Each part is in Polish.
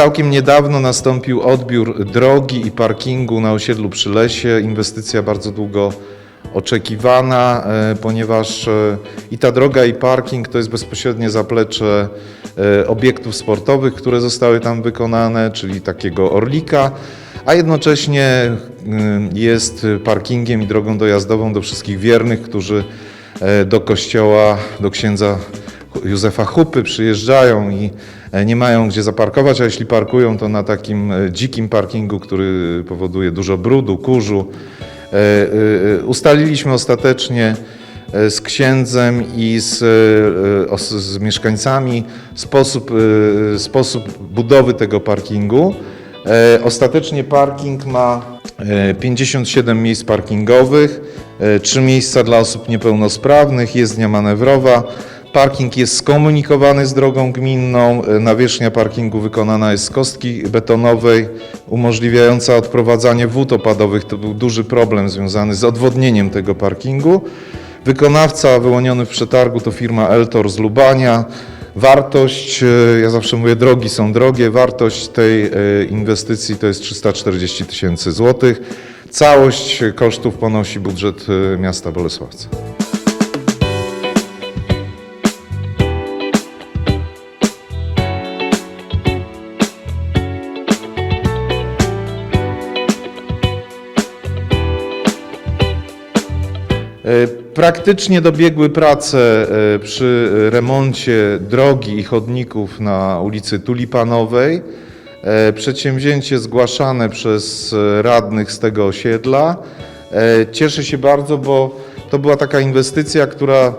Całkiem niedawno nastąpił odbiór drogi i parkingu na osiedlu przy lesie. Inwestycja bardzo długo oczekiwana, e, ponieważ e, i ta droga i parking to jest bezpośrednie zaplecze e, obiektów sportowych, które zostały tam wykonane, czyli takiego orlika, a jednocześnie jest parkingiem i drogą dojazdową do wszystkich wiernych, którzy do kościoła, do księdza Józefa Chupy przyjeżdżają i nie mają gdzie zaparkować, a jeśli parkują, to na takim e, dzikim parkingu, który powoduje dużo brudu, kurzu. E, e, e, Ustaliliśmy ostatecznie e, z księdzem i z, e, z mieszkańcami sposób, e, sposób budowy tego parkingu. E, Ostatecznie parking ma e, 57 miejsc parkingowych, 3 miejsca dla osób niepełnosprawnych, jezdnia manewrowa. Parking jest skomunikowany z drogą gminną. E, Nawierzchnia parkingu wykonana jest z kostki betonowej, umożliwiająca odprowadzanie wód opadowych. To był duży problem związany z odwodnieniem tego parkingu. Wykonawca wyłoniony w przetargu to firma Eltor z Lubania. Wartość, e, ja zawsze mówię, drogi są drogie, wartość tej e, inwestycji to jest 340 tysięcy złotych. Całość kosztów ponosi budżet miasta Bolesławca. Praktycznie dobiegły prace e, przy remoncie drogi i chodników na ulicy Tulipanowej. E, Przedsięwzięcie zgłaszane przez e, radnych z tego osiedla. E, Cieszę się bardzo, bo to była taka inwestycja, która e,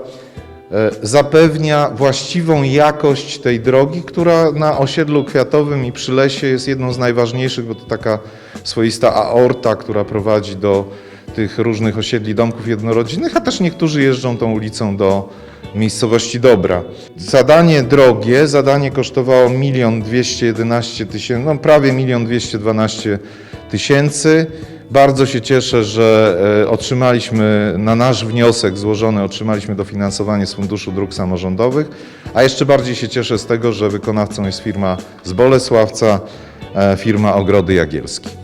zapewnia właściwą jakość tej drogi, która na osiedlu kwiatowym i przy lesie jest jedną z najważniejszych, bo to taka swoista aorta, która prowadzi do tych różnych osiedli, domków jednorodzinnych, a też niektórzy jeżdżą tą ulicą do miejscowości Dobra. Zadanie drogie, zadanie kosztowało 1 211 tysięcy, no prawie 1 212 tysięcy. Bardzo się cieszę, że e, otrzymaliśmy na nasz wniosek złożony, otrzymaliśmy dofinansowanie z Funduszu Dróg Samorządowych, a jeszcze bardziej się cieszę z tego, że wykonawcą jest firma z Bolesławca, e, firma Ogrody Jagielskie.